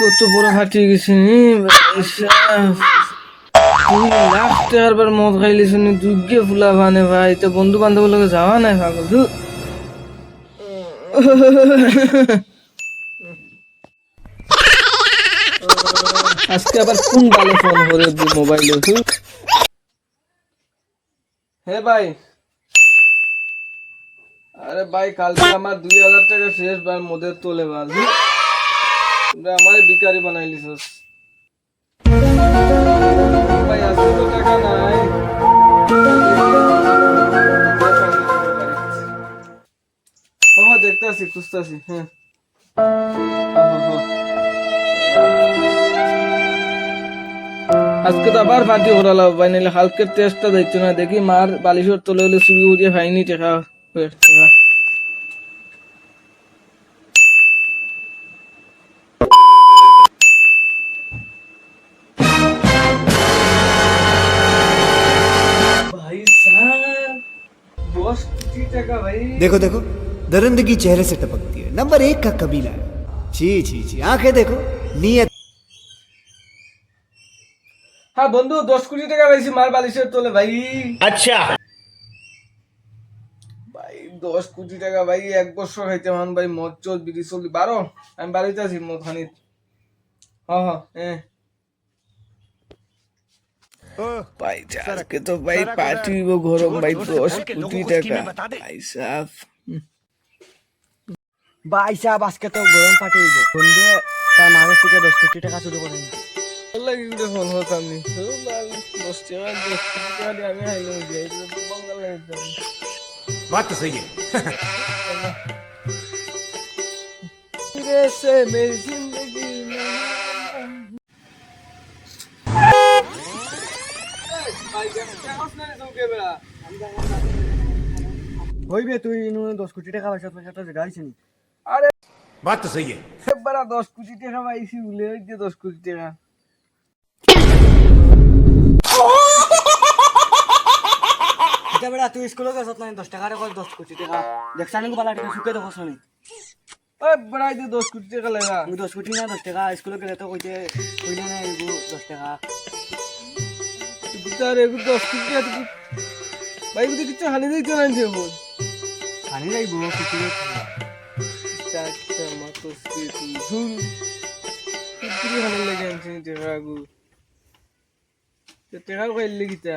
কত বড় গেছে মদ খাইলিস নি দুগে ফুলা ভাই, তো বন্ধু বান্ধব লগে যাওয়া নাই পাগল। আজকে আবার কোন বালে ফোন করে মোবাইলে হে ভাই। আরে ভাই, কালকে আমার দুই হাজার টাকা শেষ বার মদের তোলে বার তোমরা আমার বিকারি বানাইলিস ভাই, আজকে তো টাকা নাই। ও দেখতে আসি খুঁজতে আসি হ্যাঁ। আজকে তো আবার পার্টি করালো ভাই নাহলে কালকের টেস্টটা দেখছ না, দেখি মার বালিশের তলে হলে চুরি উড়িয়ে খাইনি টেকা। देखो देखो दरिंदगी चेहरे से टपकती है नंबर एक का कबीला है छी छी छी आंखें देखो नीयत হ্যাঁ বন্ধু দশ কোটি টাকা পাইছি মার বালিশের তোলে ভাই अच्छा ভাই দশ কোটি টাকা ভাই এক বছর খাইতে মান ভাই মদ চল বিড়ি চল বারো আমি বাড়িতে আছি মদ খানি হ হ হ্যাঁ ভাই আজকে তো ভাই পাঠিব গরম ভাই দশ কোটি টাকা ভাই সাহ ভাই সাহ আজকে তো গরম পাঠিব সন্ধে তার মাঝে থেকে দশ কোটি টাকা চুরি করে লাগিলে জিন্দগি হইবে তুই দশ কোটি টাকা পয়সা পয়সা তো যেটা হয়েছে আরে বাত তো সহি একবার দশ কোটি টাকা পাইছি বলে হইতে দশ কোটি টাকা। বেড়া তুই স্কুলে গেছত নাই দশ টাকা রেখো দশ কোটি টাকা। দেখছ আমি পালা টাকা শুকে দেখছ নাই বড়া দশ কোটি টাকা লাগা দশ কোটি না দশ টাকা স্কুলে গেলে তো কইতে কইলে না দশ টাকা। তার এগুলো দশ কেজি টাকা তুই ভাই এগুলো কিছু হানি দিতে না যে বল হানি লাগবো কিছু চারটা মাত্র তুই ঝুল কিছু হানি লেগে আনছি টাকা গু টাকা কইলে গিতা